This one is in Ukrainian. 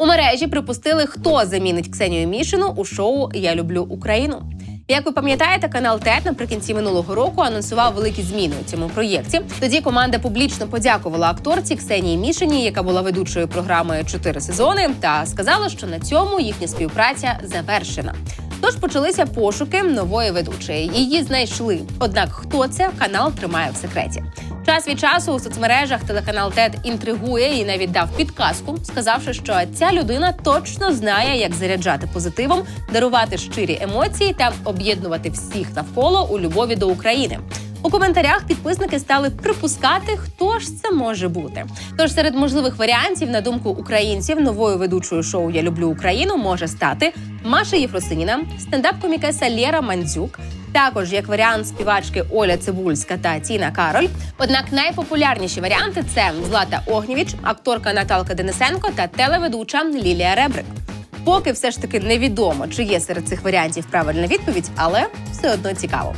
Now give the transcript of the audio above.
У мережі припустили, хто замінить Ксенію Мішину у шоу Я люблю Україну. Як ви пам'ятаєте, канал ТЕТ наприкінці минулого року анонсував великі зміни у цьому проєкті. Тоді команда публічно подякувала акторці Ксенії Мішині, яка була ведучою програми чотири сезони, та сказала, що на цьому їхня співпраця завершена. Тож почалися пошуки нової ведучої. Її знайшли. Однак хто це канал тримає в секреті. Час від часу у соцмережах телеканал ТЕД інтригує і навіть дав підказку, сказавши, що ця людина точно знає, як заряджати позитивом, дарувати щирі емоції та об'єднувати всіх навколо у любові до України. У коментарях підписники стали припускати, хто ж це може бути. Тож серед можливих варіантів, на думку українців, новою ведучою шоу Я люблю Україну може стати Маша Єфросиніна, стендап-комікеса Лєра Мандзюк. Також як варіант співачки Оля Цибульська та Тіна Кароль. Однак найпопулярніші варіанти це Злата Огнєвіч, акторка Наталка Денисенко та телеведуча Лілія Ребрик. Поки все ж таки невідомо, чи є серед цих варіантів правильна відповідь, але все одно цікаво.